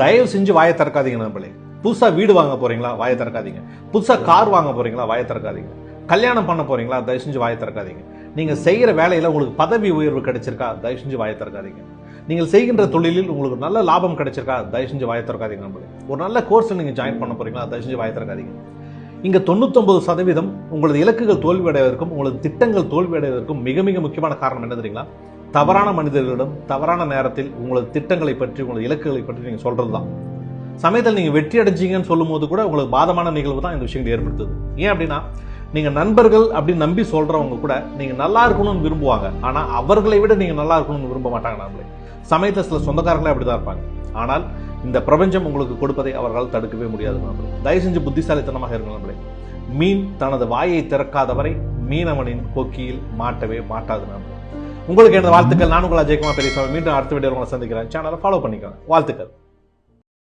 தயவு செஞ்சு வாயை திறக்காதீங்க நண்பர்களே. புதுசா வீடு வாங்க போறீங்களா? வாயை திறக்காதீங்க. புதுசா கார் வாங்க போறீங்களா? வாயை திறக்காதீங்க. கல்யாணம் பண்ண போறீங்களா? தயவு செஞ்சு வாயை திறக்காதீங்க. நீங்க செய்யற வேலையில உங்களுக்கு பதவி உயர்வு கிடைச்சிருக்கா? தயவு செஞ்சு வாயை திறக்காதீங்க. நீங்கள் செய்கின்ற தொழிலில் உங்களுக்கு நல்ல லாபம் கிடைச்சிருக்கா? தயவு செஞ்சு வாயை திறக்காதீங்க நண்பர்களே. ஒரு நல்ல கோர்ஸில் நீங்க ஜாயின் பண்ண போறீங்களா? தயவு செஞ்சு வாயை திறக்காதீங்க. இங்க தொண்ணூத்தொன்பது சதவீதம் உங்களது இலக்குகள் தோல்வியடைவதற்கும் உங்களது திட்டங்கள் தோல்வியடைவதற்கும் மிக மிக முக்கியமான காரணம் என்ன தெரியுங்களா? தவறான மனிதர்களிடம் தவறான நேரத்தில் உங்களது திட்டங்களை பற்றி உங்களது இலக்குகளை பற்றி நீங்கள் சொல்கிறது தான் சமயத்தில் நீங்கள் வெற்றி அடைஞ்சிங்கன்னு சொல்லும்போது கூட உங்களுக்கு பாதமான நிகழ்வு தான் இந்த விஷயங்கள் ஏற்படுத்துது. ஏன் அப்படின்னா நீங்கள் நண்பர்கள் அப்படின்னு நம்பி சொல்கிறவங்க கூட நீங்கள் நல்லா இருக்கணும்னு விரும்புவாங்க. ஆனால் அவர்களை விட நீங்கள் நல்லா இருக்கணும்னு விரும்ப மாட்டாங்க நம்மளே. சமயத்தில் சில சொந்தக்காரங்களே அப்படிதான் இருப்பாங்க. ஆனால் இந்த பிரபஞ்சம் உங்களுக்கு கொடுப்பதை அவர்களால் தடுக்கவே முடியாது நண்பர்களே தயவு செஞ்சு புத்திசாலித்தனமாக இருங்க நம்மளே. மீன் தனது வாயை திறக்காதவரை மீனவனின் கொக்கியில் மாட்டவே மாட்டாது நம்பளை உங்களுக்கு எனது வாழ்த்துக்கள். நான் உங்களா ஜெயக்குமார் பெரியசாமி. மீண்டும் அடுத்த வீடியோ உங்களை சந்திக்கிறேன். சேனலை ஃபாலோ பண்ணிக்கோங்க. வாழ்த்துக்கள்.